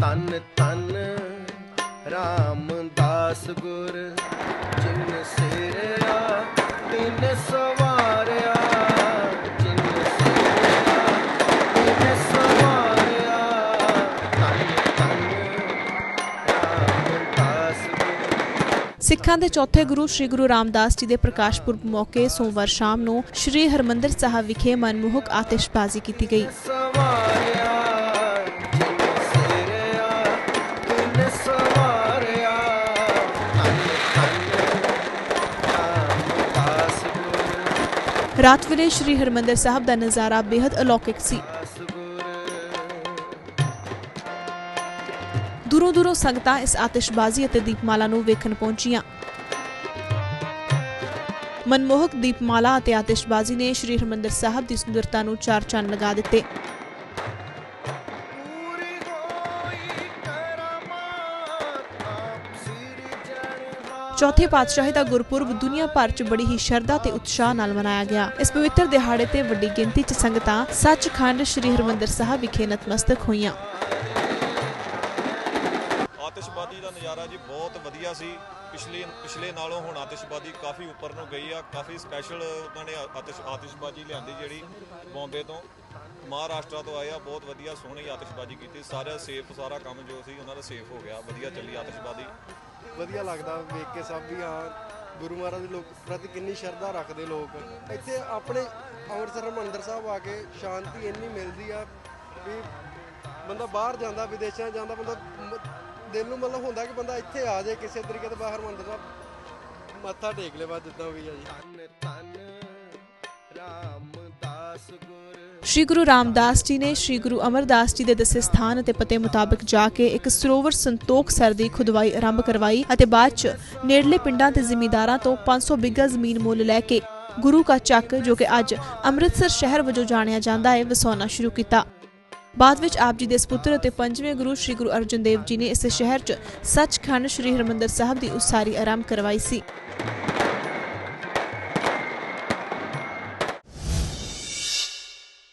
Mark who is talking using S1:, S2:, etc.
S1: ਤਨ ਤਨ ਰਾਮਦਾਸ ਗੁਰ ਜਿਨ ਸਿਰਿਆ ਤਿਨ ਸਵਾਰਿਆ ਜਿਨ ਸਿਰਿਆ ਤਿਨ ਸਵਾਰਿਆ। ਤਨ ਤਨ ਰਾਮਦਾਸ
S2: ਸਿੱਖਾਂ ਦੇ ਚੌਥੇ ਗੁਰੂ ਸ੍ਰੀ ਗੁਰੂ ਰਾਮਦਾਸ ਜੀ ਦੇ ਪ੍ਰਕਾਸ਼ ਪੁਰਬ ਮੌਕੇ ਸੋਮਵਾਰ ਸ਼ਾਮ ਨੂੰ ਸ੍ਰੀ ਹਰਮੰਦਰ ਸਾਹਿਬ ਵਿਖੇ ਮਨਮੋਹਕ ਆਤਿਸ਼ਬਾਜ਼ੀ ਕੀਤੀ ਗਈ।
S1: ਸਵਾਰਿਆ
S2: ਰਾਤ ਵੇਲੇ ਸ੍ਰੀ ਹਰਮੰਦਰ ਸਾਹਿਬ ਦਾ ਨਜ਼ਾਰਾ ਬੇहद ਅਲੌਕਿਕ ਸੀ। ਦੂਰੋਂ ਦੂਰੋਂ ਸੰਗਤਾਂ ਇਸ ਆਤਿਸ਼ਬਾਜ਼ੀ ਅਤੇ ਦੀਪਮਾਲਾ ਨੂੰ ਵੇਖਣ ਪਹੁੰਚੀਆਂ। ਮਨਮੋਹਕ ਦੀਪਮਾਲਾ ਅਤੇ ਆਤਿਸ਼ਬਾਜ਼ੀ ਨੇ ਸ੍ਰੀ ਹਰਮੰਦਰ ਸਾਹਿਬ ਦੀ ਸੁੰਦਰਤਾ ਨੂੰ ਚਾਰ ਚੰਨ ਲਗਾ ਦਿੱਤੇ। ਚੌਥੇ ਪਾਤਸ਼ਾਹੀ ਦਾ ਗੁਰਪੁਰਬ ਦੁਨੀਆ ਭਰ 'ਚ ਬੜੀ ਹੀ ਸ਼ਰਧਾ ਤੇ ਉਤਸ਼ਾਹ ਨਾਲ ਮਨਾਇਆ ਗਿਆ। ਇਸ ਪਵਿੱਤਰ ਦਿਹਾੜੇ ਤੇ ਵੱਡੀ ਗਿਣਤੀ 'ਚ ਸੰਗਤਾਂ ਸੱਚਖੰਡ ਸ੍ਰੀ ਹਰਮੰਦਰ ਸਾਹਿਬ ਵਿਖੇ ਨਤਮਸਤਕ ਹੋਈਆਂ।
S3: ਆਤਿਸ਼ਬਾਜ਼ੀ ਦਾ ਨਜ਼ਾਰਾ ਜੀ ਬਹੁਤ ਵਧੀਆ ਸੀ। ਪਿਛਲੇ ਪਿਛਲੇ ਨਾਲੋਂ ਹੁਣ ਆਤਿਸ਼ਬਾਜ਼ੀ ਕਾਫੀ ਉੱਪਰ ਨੂੰ ਗਈ ਆ। ਕਾਫੀ ਸਪੈਸ਼ਲ ਉਹਨਾਂ ਨੇ ਆਤਿਸ਼ ਆਤਿਸ਼ਬਾਜ਼ੀ ਲਿਆਂਦੀ ਜਿਹੜੀ ਬੰਬੇ ਤੋਂ। ਮਹਾਰਾਸ਼ਟਰ ਤੋਂ ਆਏ ਆ ਬਹੁਤ ਵਧੀਆ ਸੋਹਣੀ ਆਤਿਸ਼ਬਾਜ਼ੀ ਕੀਤੀ। ਸਾਰਾ ਸੇਫ ਸਾਰਾ ਕੰਮ ਜੋ ਸੀ ਉਹਨਾਂ ਦਾ ਸੇਫ ਹੋ ਗਿਆ। ਵਧੀਆ ਚੱਲੀ ਆਤਿਸ਼ਬਾਜ਼ੀ।
S4: ਵਧੀਆ ਲੱਗਦਾ ਵੇਖ ਕੇ ਸਭ ਵੀ ਹਾਂ। ਗੁਰੂ ਮਹਾਰਾਜ ਦੇ ਲੋਕ ਪ੍ਰਤੀ ਕਿੰਨੀ ਸ਼ਰਧਾ ਰੱਖਦੇ ਲੋਕ। ਇੱਥੇ ਆਪਣੇ ਅੰਮ੍ਰਿਤਸਰ ਹਰਿਮੰਦਰ ਸਾਹਿਬ ਆ ਕੇ ਸ਼ਾਂਤੀ ਇੰਨੀ ਮਿਲਦੀ ਆ ਵੀ ਬੰਦਾ ਬਾਹਰ ਜਾਂਦਾ ਵਿਦੇਸ਼ਾਂ ਜਾਂਦਾ ਬੰਦਾ ਦਿਲ ਨੂੰ ਮਤਲਬ ਹੁੰਦਾ ਕਿ ਬੰਦਾ ਇੱਥੇ ਆ ਜਾਏ ਕਿਸੇ ਤਰੀਕੇ ਤੇ ਬਾਹਰ ਹਰਿਮੰਦਰ ਸਾਹਿਬ ਮੱਥਾ ਟੇਕ ਲੇਵਾ ਜਿੱਦਾਂ ਵੀ ਆ ਜੀ।
S2: ਸ਼੍ਰੀ ਗੁਰੂ ਰਾਮਦਾਸ ਜੀ ਨੇ ਸ਼੍ਰੀ ਗੁਰੂ ਅਮਰਦਾਸ ਜੀ ਦੇ ਦੱਸੇ ਸਥਾਨ ਅਤੇ ਪਤੇ ਮੁਤਾਬਕ ਜਾ ਕੇ ਇੱਕ ਸਰੋਵਰ ਸੰਤੋਖ ਸਰ ਦੀ ਖੁਦਵਾਈ ਆਰੰਭ ਕਰਵਾਈ ਅਤੇ ਬਾਅਦ ਚ ਨੇੜਲੇ ਪਿੰਡਾਂ ਤੇ ਜ਼ਿਮੀਂਦਾਰਾਂ ਤੋਂ 500 ਬਿੱਗਾ ਜ਼ਮੀਨ ਮੁੱਲ ਲੈ ਕੇ ਗੁਰੂ ਕਾ ਚੱਕ, ਜੋ ਕਿ ਅੱਜ ਅੰਮ੍ਰਿਤਸਰ ਸ਼ਹਿਰ ਵਜੋਂ ਜਾਣਿਆ ਜਾਂਦਾ ਹੈ, ਵਸਾਉਣਾ ਸ਼ੁਰੂ ਕੀਤਾ। ਬਾਅਦ ਵਿੱਚ ਆਪ ਜੀ ਦੇ ਸਪੁੱਤਰ ਅਤੇ ਪੰਜਵੇਂ ਗੁਰੂ ਸ਼੍ਰੀ ਗੁਰੂ ਅਰਜਨ ਦੇਵ ਜੀ ਨੇ ਇਸ ਸ਼ਹਿਰ 'ਚ ਸੱਚਖੰਡ ਸ਼੍ਰੀ ਹਰਿਮੰਦਰ ਸਾਹਿਬ ਦੀ ਉਸਾਰੀ ਆਰੰਭ ਕਰਵਾਈ ਸੀ।